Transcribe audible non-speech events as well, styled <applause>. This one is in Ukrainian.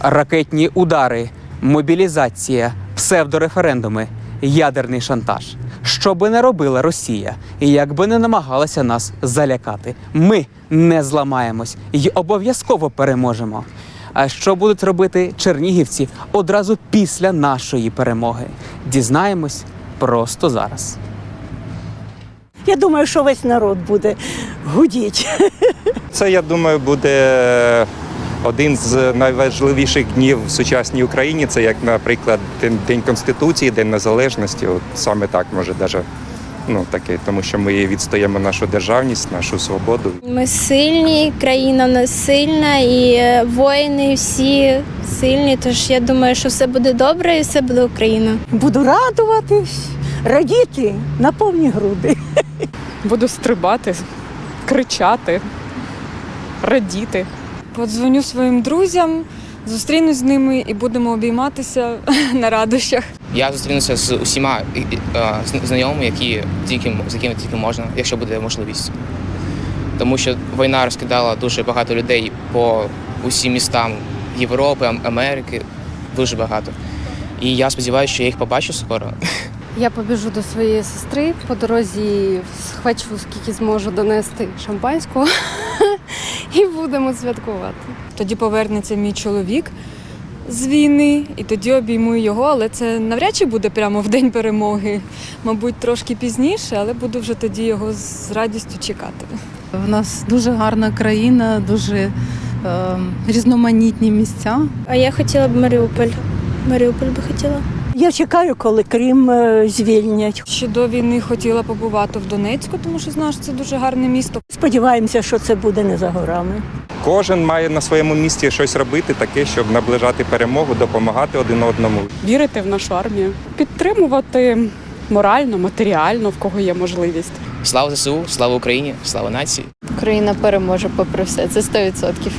Ракетні удари, мобілізація, псевдореферендуми, ядерний шантаж. Що би не робила Росія, і як би не намагалася нас залякати, ми не зламаємось і обов'язково переможемо. А що будуть робити чернігівці одразу після нашої перемоги? Дізнаємось просто зараз. Я думаю, що весь народ буде гудіть. Це, я думаю, буде один з найважливіших днів в сучасній Україні. Це як, наприклад, День, Конституції, День Незалежності. От саме так може даже. Ну таке, тому що ми відстоїмо нашу державність, нашу свободу. Ми сильні, країна в нас сильна, і е, воїни всі сильні. Тож я думаю, що все буде добре і все буде Україна. Буду радуватись, радіти на повні груди. Буду стрибати, кричати, радіти. Подзвоню своїм друзям, зустрінусь з ними і будемо обійматися <laughs> на радощах. Я зустрінуся з усіма е, е, зн- знайомими, які тільки з якими тільки можна, якщо буде можливість. Тому що війна розкидала дуже багато людей по усім містам Європи, Америки, дуже багато. І я сподіваюся, що я їх побачу скоро. <laughs> Я побіжу до своєї сестри по дорозі, схвачу скільки зможу донести шампанського <laughs> і будемо святкувати. Тоді повернеться мій чоловік з війни, і тоді обійму його, але це навряд чи буде прямо в день перемоги. Мабуть, трошки пізніше, але буду вже тоді його з радістю чекати. У нас дуже гарна країна, дуже е, різноманітні місця. А я хотіла б Маріуполь. Маріуполь би хотіла. Я чекаю, коли Крим е, звільнять. Ще до війни хотіла побувати в Донецьку, тому що знаю, що це дуже гарне місто. Сподіваємося, що це буде не за горами. Кожен має на своєму місці щось робити, таке, щоб наближати перемогу, допомагати один одному. Вірити в нашу армію, підтримувати морально, матеріально, в кого є можливість. Слава ЗСУ, слава Україні, слава нації. Україна переможе попри все. Це 100%.